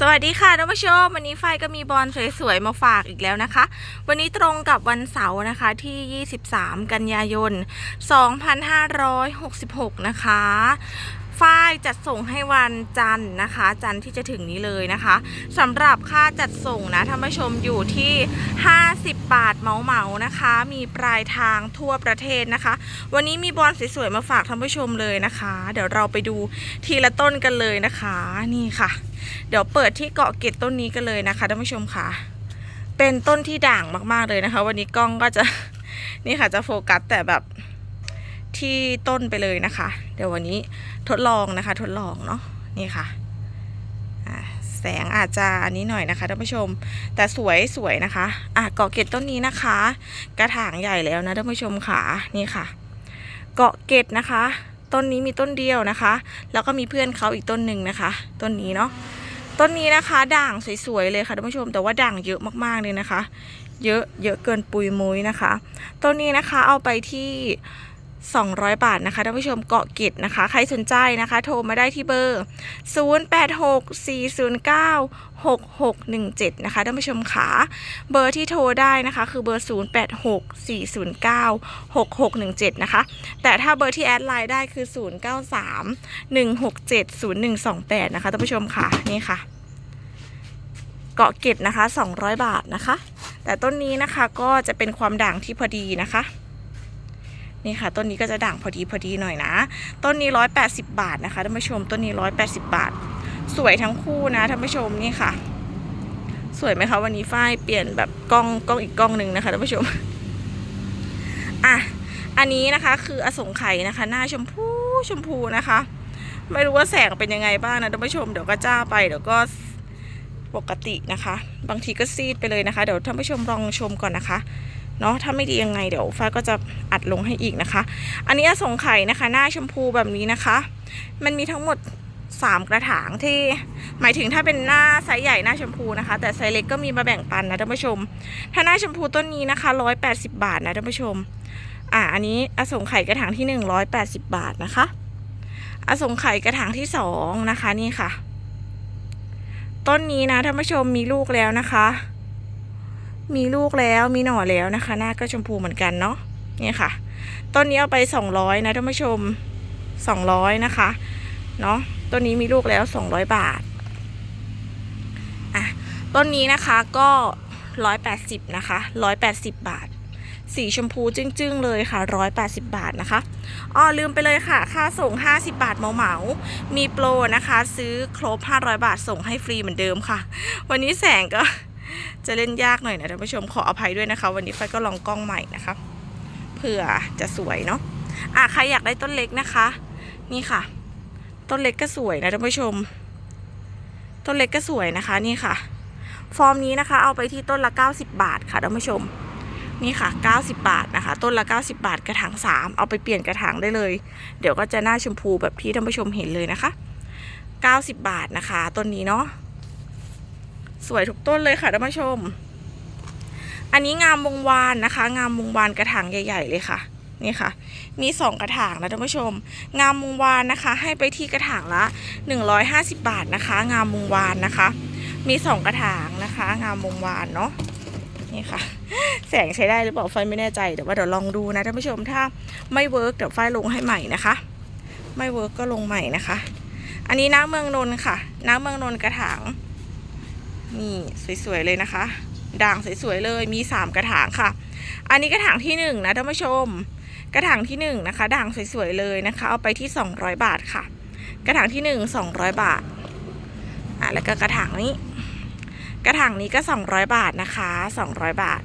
สวัสดีค่ะท่านผู้ชมวันนี้ไฟก็มีบอลสวยๆมาฝากอีกแล้วนะคะ วันนี้ตรงกับวันเสาร์นะคะที่ 23 กันยายน 2566 นะคะ ฝ้ายจัดส่งให้วันจันทร์นะคะ จันทร์ที่จะถึงนี้เลยนะคะสำหรับค่าจัดส่งนะท่านผู้ชมอยู่ที่ 50 บาทเหมานะคะ มีปลายทางทั่วประเทศนะคะ วันนี้มีบอลสวยๆมาฝากท่านผู้ชมเลยนะคะ เดี๋ยวเราไปดูทีละต้นกันเลยนะคะ นี่ค่ะ เดี๋ยวเปิดที่เกาะเกร็ดต้นนี้กันเลยนะคะท่านผู้ชมค่ะ เป็นต้นที่ด่างมากๆเลยนะคะ วันนี้กล้องก็จะนี่ค่ะจะโฟกัสแต่แบบ ที่ต้นไปเลยนะคะ เดี๋ยววันนี้ทดลองนะคะ ทดลองเนาะนี่ค่ะแสงอาจจะอันนี้หน่อยนะคะท่านผู้ชม แต่สวยสวยนะคะอะเกาะเกร็ดต้นนี้นะคะ กระถางใหญ่แล้วนะท่านผู้ชมค่ะนี่ค่ะ เกาะเกร็ดนะคะ ต้นนี้มีต้นเดียวนะคะ แล้วก็มีเพื่อนเขาอีกต้นหนึ่งนะคะ ต้นนี้เนาะต้นนี้นะคะ ด่างสวยๆเลยค่ะท่านผู้ชม แต่ว่าด่างเยอะมากๆเลยนะคะ เยอะเยอะเกินปุยมุ้ยนะคะ ต้นนี้นะคะเอาไปที่ 200 บาทนะคะท่านผู้ชมเกาะกร็ดนะคะ ใครสนใจนะคะ โทรมาได้ที่เบอร์ 0864096617 นะคะท่านผู้ชมขาเบอร์ที่โทรได้นะคะ คือเบอร์ 0864096617 นะคะ แต่ถ้าเบอร์ที่แอดไลน์ได้คือ 0931670128 นะคะท่านผู้ชมค่ะนี่ค่ะเกาะเกร็ดนะคะ 200 บาทนะคะ แต่ต้นนี้นะคะก็จะเป็นความด่างที่พอดีนะคะ นี่ค่ะต้นนี้ก็จะด่างพอดีพอดีหน่อยนะ ต้นนี้ 180 บาทนะคะท่านผู้ชมต้นนี้ 180 บาท สวยทั้งคู่นะท่านผู้ชมนี่ค่ะ สวยไหมคะวันนี้ฝ้ายเปลี่ยนแบบกล้องกล้องอีกกล้องหนึ่งนะคะท่านผู้ชมอะอันนี้นะคะคืออสงไข่นะคะ หน้าชมพูชมพูนะคะ ไม่รู้ว่าแสงเป็นยังไงบ้างนะท่านผู้ชมเดี๋ยวก็จ้าไปเดี๋ยวก็ปกตินะคะ บางทีก็ซีดไปเลยนะคะ เดี๋ยวท่านผู้ชมลองชมก่อนนะคะ เนาะถ้าไม่ดียังไงเดี๋ยวฟ้าก็จะอัดลงให้อีกนะคะ อันนี้อสงไข่นะคะ หน้าชมพูแบบนี้นะคะ มันมีทั้งหมด 3 กระถางที่หมายถึงถ้าเป็นหน้าไซส์ใหญ่หน้าชมพูนะคะ แต่ไซส์เล็กก็มีมาแบ่งปันนะท่านผู้ชม ถ้าหน้าชมพูต้นนี้นะคะ 180 บาทนะท่านผู้ชมอะอันนี้อสงไข่กระถางที่ 180 บาทนะคะอสงไข่กระถางที่สองนะคะนี่ค่ะ ต้นนี้นะท่านผู้ชมมีลูกแล้วนะคะ มีลูกแล้วมีหน่อแล้วนะคะ หน้าก็ชมพูเหมือนกันเนาะนี่ค่ะต้นนี้เอาไป 200 นะท่านผู้ชม 200 นะคะเนาะต้นนี้มีลูกแล้ว 200 บาทอะต้นนี้นะคะก็ 180 นะคะ 180 บาท สีชมพูจึ้งๆ เลยค่ะ 180 บาทนะคะอ๋อลืมไปเลยค่ะ ค่าส่ง 50 บาทเหมาๆมีโปรนะคะ ซื้อครบ 500 บาทส่งให้ฟรีเหมือนเดิมค่ะ วันนี้แสงก็ จะเล่นยากหน่อยนะท่านผู้ชมขออภัยด้วยนะคะ วันนี้ไฟก็ลองกล้องใหม่นะคะเผื่อจะสวยเนาะอะใครอยากได้ต้นเล็กนะคะ นี่ค่ะ ต้นเล็กก็สวยนะท่านผู้ชม ต้นเล็กก็สวยนะคะนี่ค่ะ ฟอร์มนี้นะคะ เอาไปที่ต้นละ 90 บาทค่ะท่านผู้ชมนี่ค่ะ 90 บาทนะคะ ต้นละ 90 บาทกระถาง 3 เอาไปเปลี่ยนกระถางได้เลย เดี๋ยวก็จะหน้าชมพูแบบที่ท่านผู้ชมเห็นเลยนะคะ 90 บาทนะคะ ต้นนี้เนาะ สวยทุกต้นเลยค่ะท่านผู้ชม อันนี้งามวงวานนะคะ งามวงวานกระถางใหญ่ ๆ เลยค่ะ นี่ค่ะ มีสองกระถางนะท่านผู้ชม งามวงวานนะคะ ให้ไปที่กระถางละ150บาทนะคะ งามวงวานนะคะ มีสองกระถางนะคะ งามวงวานเนาะนี่ค่ะแสงใช้ได้หรือเปล่าไฟไม่แน่ใจแต่ว่าเดี๋ยวลองดูนะท่านผู้ชมถ้าไม่เวิร์กเดี๋ยวไฟลงให้ใหม่นะคะ ไม่เวิร์กก็ลงใหม่นะคะ อันนี้น้ำเมืองนนท์ค่ะ น้ำเมืองนนท์กระถาง นี่สวยๆเลยนะคะ ด่างสวยๆเลยมีสามกระถางค่ะ อันนี้กระถางที่หนึ่งนะท่านผู้ชม กระถางที่หนึ่งนะคะด่างสวยๆเลยนะคะ เอาไปที่สองร้อยบาทค่ะ กระถางที่หนึ่งสองร้อยบาทอะแล้วก็กระถางนี้ กระถางนี้ก็สองร้อยบาทนะคะสองร้อยบาท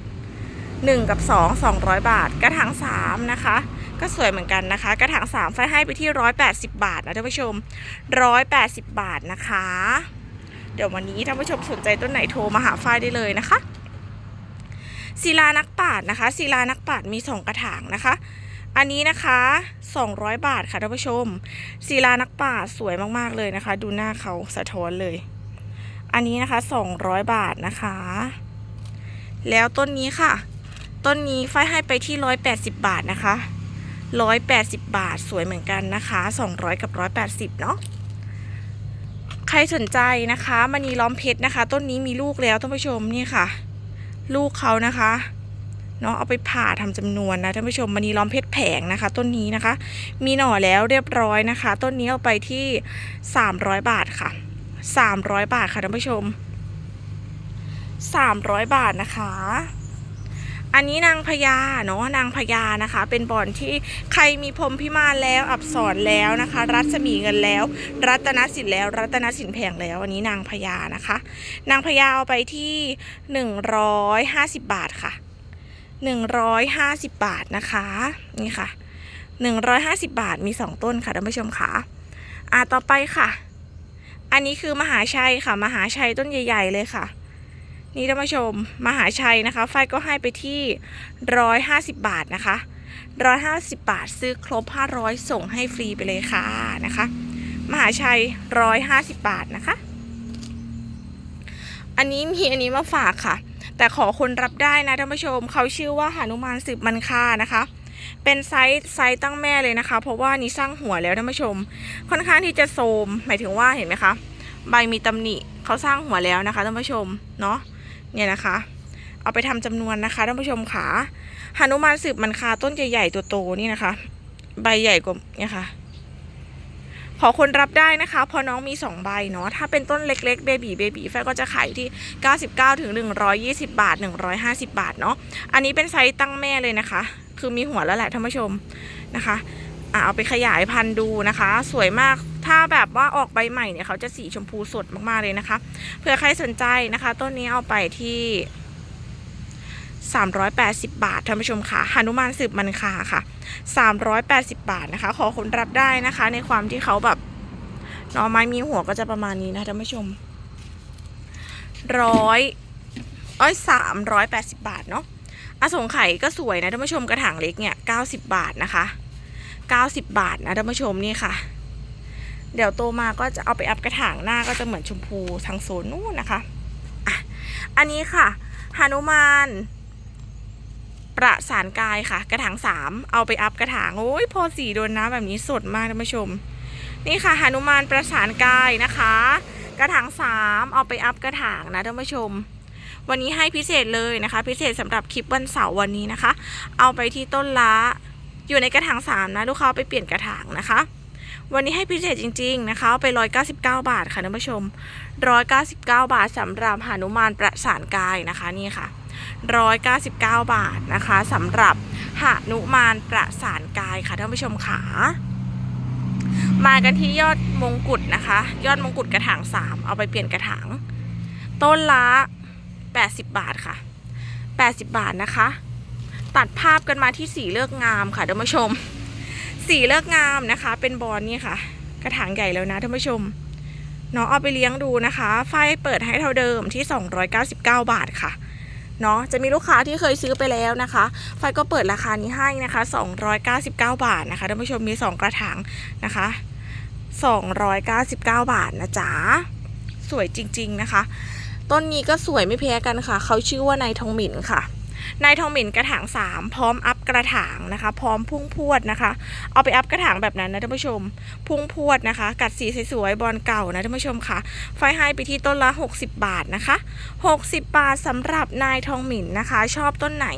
หนึ่งกับสองสองร้อยบาท กระถางสามนะคะก็สวยเหมือนกันนะคะ กระถางสามไฟให้ไปที่ร้อยแปดสิบบาทนะท่านผู้ชมร้อยแปดสิบบาทนะคะ ดี๋ยววันนี้ท่านผู้ชมสนใจต้นไหนโทรมาหาฝ้ายได้เลยนะคะศิลานักปาดนะคะศิลานักปาดมีสองกระถางนะคะ อันนี้นะคะ 200 บาทค่ะท่านผู้ชมศิลานักปาดสวยมากๆเลยนะคะ ดูหน้าเขาสะท้อนเลย อันนี้นะคะ 200 บาทนะคะ แล้วต้นนี้ค่ะ ต้นนี้ฝ้ายให้ไปที่ 180 บาทนะคะ 180 บาทสวยเหมือนกันนะคะ 200 กับ 180 เนาะ ใครสนใจนะคะมณีล้อมเพชรนะคะ ต้นนี้มีลูกแล้วท่านผู้ชมนี่ค่ะ ลูกเขานะคะเนาะเอาไปผ่าทำจำนวนนะท่านผู้ชมมณีล้อมเพชรแผงนะคะ ต้นนี้นะคะ มีหน่อแล้วเรียบร้อยนะคะ ต้นนี้เอาไปที่ 300 บาทค่ะ 300 บาทค่ะท่านผู้ชม 300 บาทนะคะ อันนี้นางพญาเนาะนางพญานะคะ เป็นบอนที่ใครมีพรมพิมานแล้วอับสรแล้วนะคะ รัศมีเงินแล้ว รัตนสินแล้ว รัตนสินแผงแล้ว อันนี้นางพญานะคะ นางพญาเอาไปที่150 บาทค่ะ 150 บาทนะคะนี่ค่ะ 150 บาทมี 2 ต้นค่ะท่านผู้ชมค่ะอ่าต่อไปค่ะ อันนี้คือมหาชัยค่ะ มหาชัยต้นใหญ่ ๆ เลยค่ะ นี่ท่านผู้ชมมหาชัยนะคะไฟก็ให้ไปที่ร้อยห้าสิบบาทนะคะร้อยห้าสิบบาทซื้อครบห้าร้อยส่งให้ฟรีไปเลยค่ะนะคะ มหาชัยร้อยห้าสิบบาทนะคะ อันนี้มีอันนี้มาฝากค่ะ แต่ขอคนรับได้นะท่านผู้ชมเขาชื่อว่าหานุมานสืบมันค่านะคะเป็นไซส์ไซส์ตั้งแม่เลยนะคะ เพราะว่านี่สร้างหัวแล้วท่านผู้ชม ค่อนข้างที่จะโทมหมายถึงว่าเห็นไหมคะ ใบมีตำหนิเขาสร้างหัวแล้วนะคะท่านผู้ชมเนาะ เนี่ยนะคะ เอาไปทำจำนวนนะคะท่านผู้ชมขาหนุมานสืบมันคาต้นใหญ่ๆตัวโตนี่นะคะ ใบใหญ่กว่าเนี่ยค่ะ ขอคนรับได้นะคะ พอน้องมี 2 ใบเนาะถ้าเป็นต้นเล็กๆเบบีเบบีแฟก็จะขายที่ 99ถึง120 บาท 150 บาทเนาะอันนี้เป็นไซส์ตั้งแม่เลยนะคะ คือมีหัวแล้วแหละท่านผู้ชมนะคะ อะเอาไปขยายพันธุ์ดูนะคะ สวยมากถ้าแบบว่าออกใบใหม่เนี่ยเขาจะสีชมพูสดมากๆเลยนะคะเผื่อใครสนใจนะคะต้นนี้เอาไปที่ 380 บาทท่านผู้ชมค่ะหนุมานสืบมันคาค่ะ 380 บาทนะคะ ขอคนรับได้นะคะ ในความที่เขาแบบหน่อไม้มีหัวก็จะประมาณนี้นะท่านผู้ชมร้อยอ้อยสามร้อยแปดสิบบาทเนาะอสงไข่ก็สวยนะท่านผู้ชมกระถางเล็กเนี่ยเก้าสิบบาทนะคะ เก้าสิบบาทนะท่านผู้ชมนี่ค่ะ เดี๋ยวโตมาก็จะเอาไปอัพกระถางหน้าก็จะเหมือนชมพูทางโซนนู้นนะคะอะอันนี้ค่ะหานุมานประสานกายค่ะ กระถางสามเอาไปอัพกระถางโอ้ยพอสีโดนน้ำแบบนี้สดมากท่านผู้ชม นี่ค่ะหานุมานประสานกายนะคะ กระถางสามเอาไปอัพกระถางนะท่านผู้ชม วันนี้ให้พิเศษเลยนะคะ พิเศษสำหรับคลิปวันเสาร์วันนี้นะคะ เอาไปที่ต้นละ อยู่ในกระถางสามนะลูกค้าเอาไปเปลี่ยนกระถางนะคะ วันนี้ให้พิเศษจริง ๆนะคะเอาไป 199 บาทค่ะท่านผู้ชม 199 บาทสำหรับหานุมานประสานกายนะคะนี่ค่ะ 199 บาทนะคะสำหรับหนุมานประสานกายค่ะท่านผู้ชมขามากันที่ยอดมงกุฎนะคะ ยอดมงกุฎกระถางสามเอาไปเปลี่ยนกระถาง ต้นละ 80 บาทค่ะ 80 บาทนะคะ ตัดภาพกันมาที่สีเลือกงามค่ะท่านผู้ชม สีเลือกงามนะคะ เป็นบอลนี่ค่ะ กระถางใหญ่แล้วนะท่านผู้ชมเนาะเอาไปเลี้ยงดูนะคะ ไฟเปิดให้เท่าเดิมที่ 299 บาทค่ะเนาะจะมีลูกค้าที่เคยซื้อไปแล้วนะคะ ไฟก็เปิดราคานี้ให้นะคะ 299 บาทนะคะท่านผู้ชมมี 2 กระถางนะคะ 299 บาทนะจ๊ะสวยจริง ๆนะคะ ต้นนี้ก็สวยไม่แพ้กันค่ะ เขาชื่อว่านายทองหมินค่ะ นายทองหมินกระถาง 3 พร้อมอัพกระถางนะคะ พร้อมพุ่งพวดนะคะ เอาไปอัพกระถางแบบนั้นนะท่านผู้ชม พุ่งพวดนะคะ กัดสีสวยๆบอลเก่านะท่านผู้ชมค่ะ ไฟให้ไปที่ต้นละ 60 บาทนะคะ 60 บาทสำหรับนายทองหมินนะคะ ชอบต้นไหน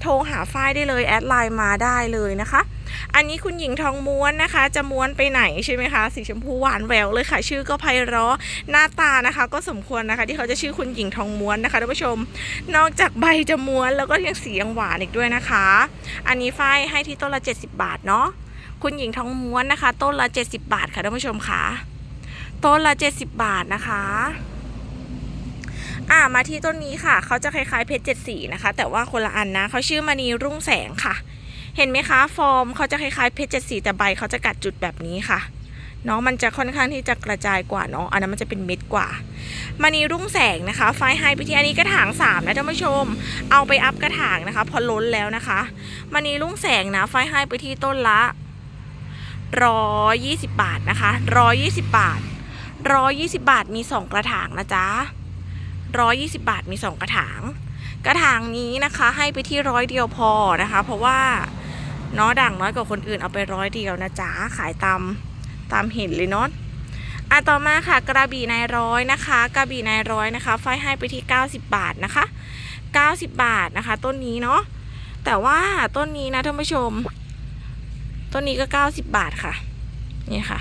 โทรหาฝ้ายได้เลยแอดไลน์มาได้เลยนะคะอันนี้คุณหญิงทองม้วนนะคะ จะม้วนไปไหนใช่ไหมคะ สีชมพูหวานแหววเลยค่ะ ชื่อก็ไพเราะหน้าตานะคะ ก็สมควรนะคะ ที่เขาจะชื่อคุณหญิงทองม้วนนะคะท่านผู้ชม นอกจากใบจะม้วนแล้วก็ยังสียังหวานอีกด้วยนะคะ อันนี้ฝ้ายให้ที่ต้นละ 70 บาทเนาะคุณหญิงทองม้วนนะคะ ต้นละ 70 บาทค่ะท่านผู้ชมค่ะต้นละ 70 บาทนะคะอ่ามาที่ต้นนี้ค่ะ เขาจะคล้ายๆเพชรเจ็ดสีนะคะ แต่ว่าคนละอันนะเขาชื่อมณีรุ่งแสงค่ะ เห็นไหมคะ ฟอร์มเขาจะคล้ายๆเพชรเจ็ดสีแต่ใบเขาจะกัดจุดแบบนี้ค่ะเนาะมันจะค่อนข้างที่จะกระจายกว่าเนาะอันนั้นมันจะเป็นเม็ดกว่ามณีรุ่งแสงนะคะ ไฟไฮไปทีอันนี้กระถางสามนะท่านผู้ชม เอาไปอัพกระถางนะคะ พอล้นแล้วนะคะมณีรุ่งแสงนะไฟไฮไปที่ต้นละร้อยยี่สิบบาทนะคะร้อยยี่สิบบาทร้อยยี่สิบาทมีสองกระถางนะจ๊ะร้อยยี่สิบาทมีสองกระถาง กระถางนี้นะคะ ให้ไปที่ร้อยเดียวพอนะคะ เพราะว่า เนาะด่างน้อยกว่าคนอื่นเอาไปร้อยเดียวนะจ๊ะขายตามตามเห็นเลยเนาะอะต่อมาค่ะกระบี่นายร้อยนะคะ กระบี่นายร้อยนะคะไฟให้ไปที่ 90 บาทนะคะ 90 บาทนะคะ ต้นนี้เนาะแต่ว่าต้นนี้นะท่านผู้ชม ต้นนี้ก็ 90 บาทค่ะนี่ค่ะ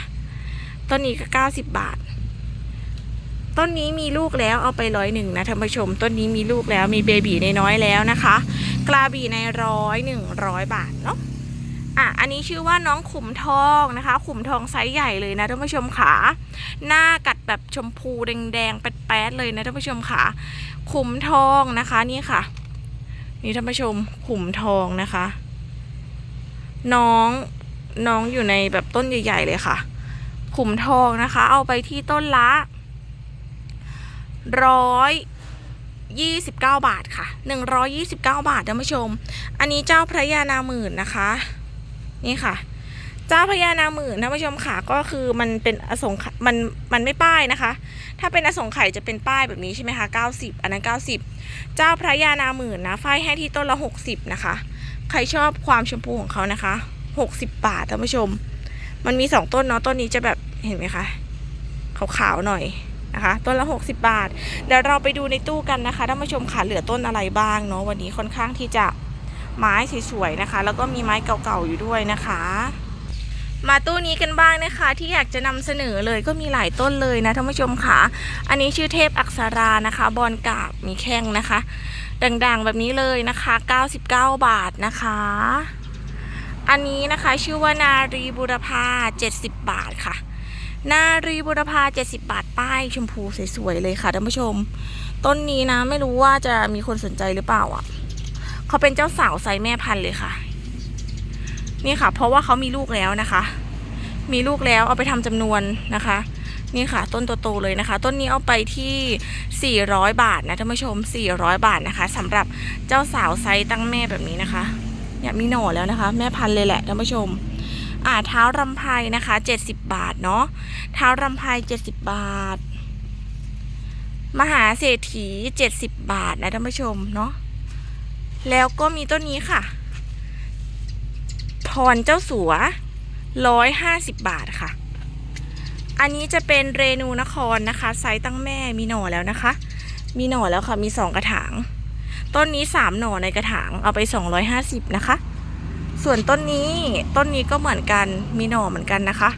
ต้นนี้ก็ 90 บาท ต้นนี้มีลูกแล้วเอาไปร้อยหนึ่งนะท่านผู้ชม ต้นนี้มีลูกแล้วมีเบบีน้อยแล้วนะคะ กระบี่ในร้อยหนึ่งร้อยบาทเนาะ อะอันนี้ชื่อว่าน้องขุมทองนะคะ ขุมทองไซส์ใหญ่เลยนะท่านผู้ชมขาหน้ากัดแบบชมพูแดงๆแป๊ดๆเลยนะท่านผู้ชมขาขุมทองนะคะนี่ค่ะ นี่ท่านผู้ชมขุมทองนะคะ น้องน้องอยู่ในแบบต้นใหญ่ ๆ เลยค่ะ ขุมทองนะคะ เอาไปที่ต้นละร้อยยี่สิบเก้าบาทค่ะหนึ่งร้อยยี่สิบเก้าบาทท่านผู้ชม อันนี้เจ้าพระยานาหมื่นนะคะ นี่ค่ะ เจ้าพระยานาหมื่นท่านผู้ชมค่ะก็คือมันเป็นอสงไขยมันมันไม่ป้ายนะคะ ถ้าเป็นอสงไข่จะเป็นป้ายแบบนี้ใช่ไหมคะ90 อันนั้น 90 เจ้าพระยานาหมื่นนะฝ้ายให้ที่ต้นละ 60 นะคะ ใครชอบความชมพูของเขานะคะ 60 บาทท่านผู้ชม มันมี 2 ต้นเนาะต้นนี้จะแบบเห็นไหมคะขาวๆหน่อยนะคะต้นละ 60 บาท เดี๋ยวเราไปดูในตู้กันนะคะท่านผู้ชมค่ะเหลือต้นอะไรบ้างเนาะวันนี้ค่อนข้างที่จะ ไม้สวยๆนะคะ แล้วก็มีไม้เก่าๆอยู่ด้วยนะคะ มาตู้นี้กันบ้างนะคะ ที่อยากจะนำเสนอเลยก็มีหลายต้นเลยนะท่านผู้ชมค่ะอันนี้ชื่อเทพอักษรานะคะ บอลกาบมีแข้งนะคะ ดังๆแบบนี้เลยนะคะ 99 บาทนะคะอันนี้นะคะชื่อว่านารีบุรพา70 บาทค่ะ นารีบุรพา70 บาทป้ายชมพูสวยๆเลยค่ะท่านผู้ชม ต้นนี้นะไม่รู้ว่าจะมีคนสนใจหรือเปล่าอะ เขาเป็นเจ้าสาวไซแม่พันธุ์เลยค่ะ นี่ค่ะ เพราะว่าเขามีลูกแล้วนะคะ มีลูกแล้วเอาไปทำจำนวนนะคะ นี่ค่ะ ต้นโตๆเลยนะคะ ต้นนี้เอาไปที่ 400 บาทนะท่านผู้ชม 400 บาทนะคะสำหรับเจ้าสาวไซตั้งแม่แบบนี้นะคะเนี่ยมีหน่อแล้วนะคะ แม่พันธุ์เลยแหละท่านผู้ชมอ่าเท้ารำไพนะคะ 70 บาทเนาะเท้ารำไพ70 บาท มหาเศรษฐี 70 บาทนะท่านผู้ชมเนาะ แล้วก็มีต้นนี้ค่ะ พรเจ้าสัวร้อยห้าสิบบาทค่ะ อันนี้จะเป็นเรนูนครนะคะ ไซส์ตั้งแม่มีหน่อแล้วนะคะ มีหน่อแล้วค่ะ มีสองกระถาง ต้นนี้สามหน่อในกระถางเอาไปสองร้อยห้าสิบนะคะ ส่วนต้นนี้ต้นนี้ก็เหมือนกันมีหน่อเหมือนกันนะคะ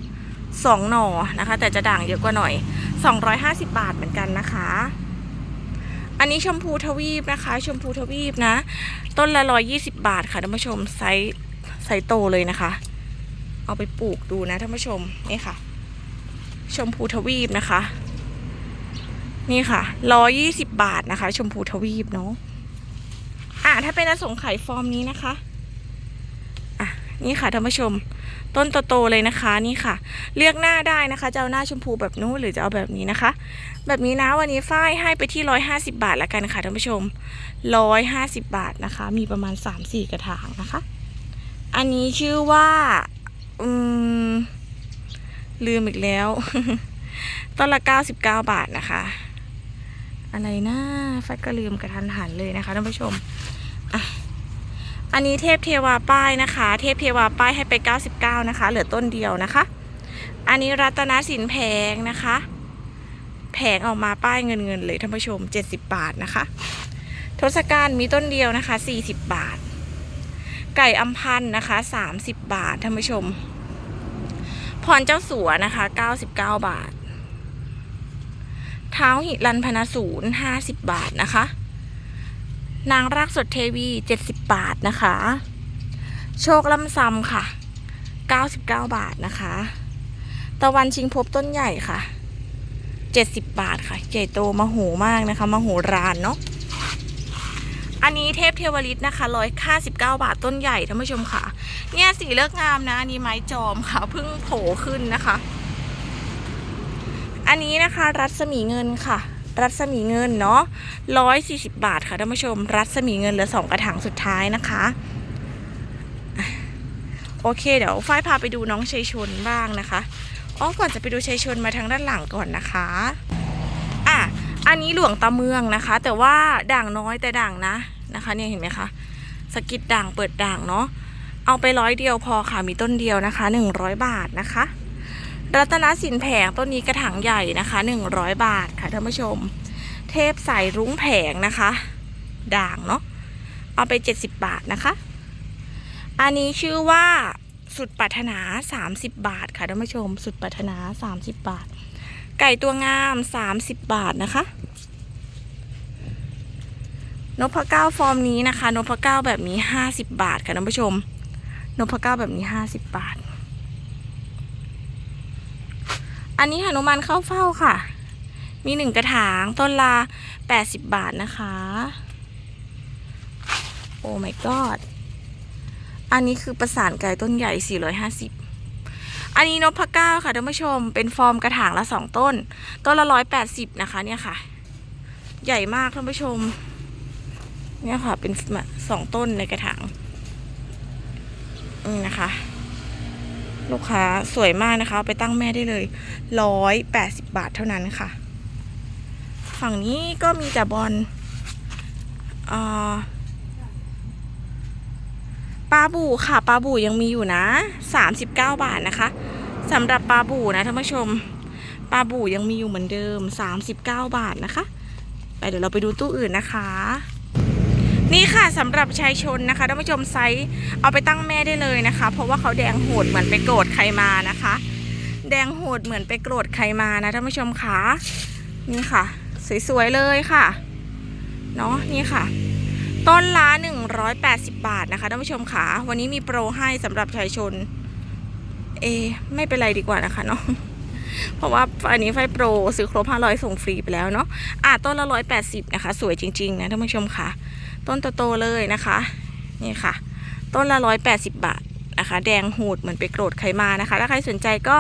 สองหน่อนะคะ แต่จะด่างเยอะกว่าหน่อยสองร้อยห้าสิบบาทเหมือนกันนะคะ อันนี้ชมพูทวีปนะคะ ชมพูทวีปนะ ต้นละร้อยยี่สิบบาทค่ะท่านผู้ชมไซส์ไซส์โตเลยนะคะ เอาไปปลูกดูนะท่านผู้ชมนี่ค่ะ ชมพูทวีปนะคะ นี่ค่ะร้อยี่สิบบาทนะคะ ชมพูทวีปเนาะอะถ้าเป็นอสงไขยฟอร์มนี้นะคะอะนี่ค่ะท่านผู้ชม ต้นโตๆเลยนะคะนี่ค่ะ เลือกหน้าได้นะคะจะเอาหน้าชมพูแบบนู้นหรือจะเอาแบบนี้นะคะ แบบนี้นะวันนี้ฝ้ายให้ไปที่ร้อยห้าสิบาทและกันค่ะท่านผู้ชมร้อยห้าสิบาทนะคะ มีประมาณสามสี่กระถางนะคะ อันนี้ชื่อว่าอืมลืมอีกแล้วต้นละเก้าสิบเก้าบาทนะคะ อะไรนะฝ้ายก็ลืมกระทันหันเลยนะคะท่านผู้ชมอะ อันนี้เทพเทวาป้ายนะคะ เทพเทวาป้ายให้ไปเก้าสิบเก้านะคะ เหลือต้นเดียวนะคะ อันนี้รัตนสินแพงนะคะ แผงออกมาป้ายเงินเงินเลยท่านผู้ชม 70 บาทนะคะ ทศกัณฐ์มีต้นเดียวนะคะ 40 บาท ไก่อัมพันธ์นะคะ 30 บาทท่านผู้ชม พรเจ้าสัวนะคะ 99 บาท เท้าหิรันพนาศูนย์50 บาทนะคะ นางรากสดเทวี 70 บาทนะคะ โชคลำซำค่ะ 99 บาทนะคะ ตะวันชิงพบต้นใหญ่ค่ะ 70 บาทค่ะใหญ่โตมโหมากนะคะมโหรานเนาะอันนี้เทพเทวฤทธิ์นะคะร้อยค่าสิบเก้าบาทต้นใหญ่ท่านผู้ชมค่ะ เนี่ยสีเลือกงามนะอันนี้ไม้จอมค่ะเพิ่งโผล่ขึ้นนะคะ อันนี้นะคะรัศมีเงินค่ะ รัศมีเงินเนาะร้อยสี่สิบบาทค่ะท่านผู้ชม รัศมีเงินเหลือสองกระถางสุดท้ายนะคะโอเคเดี๋ยวฝ้ายพาไปดูน้องชัยชนบ้างนะคะอ๋อก่อนจะไปดูชัยชนมาทางด้านหลังก่อนนะคะอะอันนี้หลวงตาเมืองนะคะ แต่ว่าด่างน้อยแต่ด่างนะนะคะเนี่ยเห็นไหมคะสกิดด่างเปิดด่างเนาะเอาไปร้อยเดียวพอค่ะมีต้นเดียวนะคะหนึ่งร้อยบาทนะคะ รัตนสินแผงต้นนี้กระถางใหญ่นะคะ 100 บาทค่ะท่านผู้ชม เทพสายรุ้งแผงนะคะ ด่างเนาะเอาไป 70 บาทนะคะ อันนี้ชื่อว่าสุดปรารถนา 30 บาทค่ะท่านผู้ชม สุดปรารถนา 30 บาท ไก่ตัวงาม 30 บาทนะคะนพเก้าฟอร์มนี้นะคะนพเก้าแบบนี้ 50 บาทค่ะท่านผู้ชมนพเก้าแบบนี้ 50 บาท อันนี้หนุมานเข้าเฝ้าค่ะ มีหนึ่งกระถางต้นละ80บบาทนะคะ โอ้ my god อันนี้คือประสานไก่ต้นใหญ่ 450 อันนี้นพเก้าค่ะท่านผู้ชม เป็นฟอร์มกระถางละสองต้น ต้นละ 180 นะคะ เนี่ยค่ะ ใหญ่มากท่านผู้ชม เนี่ยค่ะ เป็นสองต้นในกระถางอืมนะคะ ลูกค้าสวยมากนะคะไปตั้งแม่ได้เลยร้อยแปดสิบบาทเท่านั้นค่ะ ฝั่งนี้ก็มีแต่บอลอ่าปลาบูค่ะปลาบูยังมีอยู่นะสามสิบเก้าบาทนะคะสำหรับปลาบูนะท่านผู้ชมปลาบูยังมีอยู่เหมือนเดิมสามสิบเก้าบาทนะคะ ไปเดี๋ยวเราไปดูตู้อื่นนะคะ นี่ค่ะสำหรับชายชนนะคะท่านผู้ชมไซส์เอาไปตั้งแม่ได้เลยนะคะ เพราะว่าเขาแดงโหดเหมือนไปโกรธใครมานะคะ แดงโหดเหมือนไปโกรธใครมานะท่านผู้ชมคะนี่ค่ะ สวยๆเลยค่ะเนาะนี่ค่ะ ต้นละ180 บาทนะคะท่านผู้ชมค่ะวันนี้มีโปรให้สำหรับชายชน เอ ไม่เป็นไรดีกว่านะคะเนาะเพราะว่าอันนี้ไฟโปรซื้อครบ500 ส่งฟรีไปแล้วเนาะอะต้นละ 180 นะคะ สวยจริง ๆ นะท่านผู้ชมค่ะ ต้นโตๆเลยนะคะ นี่ค่ะ ต้นละร้อยแปดสิบบาทนะคะ แดงหูดเหมือนไปโกรธใครมานะคะ ถ้าใครสนใจก็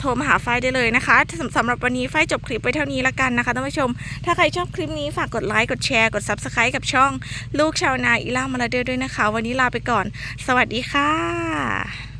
โทรมาหาไฟได้เลยนะคะสำหรับวันนี้ไฟจบคลิปไปเท่านี้ละกันนะคะท่านผู้ชม ถ้าใครชอบคลิปนี้ฝากกดไลค์ กดแชร์ กด Subscribe กับช่อง ลูกชาวนาอีล่ามาลาเดอร์ด้วยนะคะ วันนี้ลาไปก่อน สวัสดีค่ะ